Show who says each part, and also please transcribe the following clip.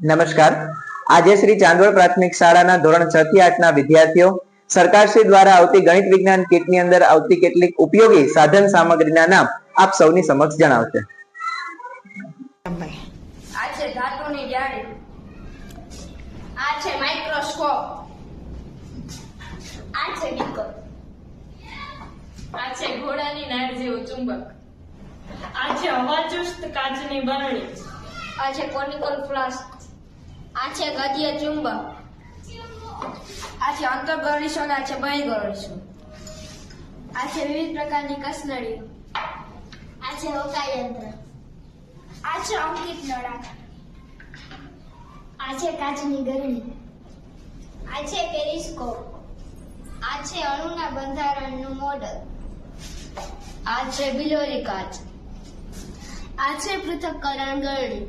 Speaker 1: નમસ્કાર. આજે શ્રી ચાંદોળ પ્રાથમિક શાળાના ધોરણ છ થી આઠના વિદ્યાર્થીઓ સરકારશ્રી દ્વારા આવતી ગણિત વિજ્ઞાન કીટની અંદર આવતી કેટલીક ઉપયોગી સાધન સામગ્રીના નામ આપ સૌની સમક્ષ જણાવશે.
Speaker 2: આ છે કોનિકલ ફ્લાસ્ક. આ છે ગદીય ચુંબક આ છે અંતરગળીશો અને આ છે બહિર્ગળીશો આ છે વિવિધ પ્રકારની કસનળીઓ આ છે હોકાયંત્ર આ છે અંકિત નળાકાર આ છે કાચની ગરણી આ છે પેરિસ્કોપ આ છે અણુના બંધારણનું મોડલ આ છે બિલોરી કાચ આ છે પૃથક્કરણ ગરણી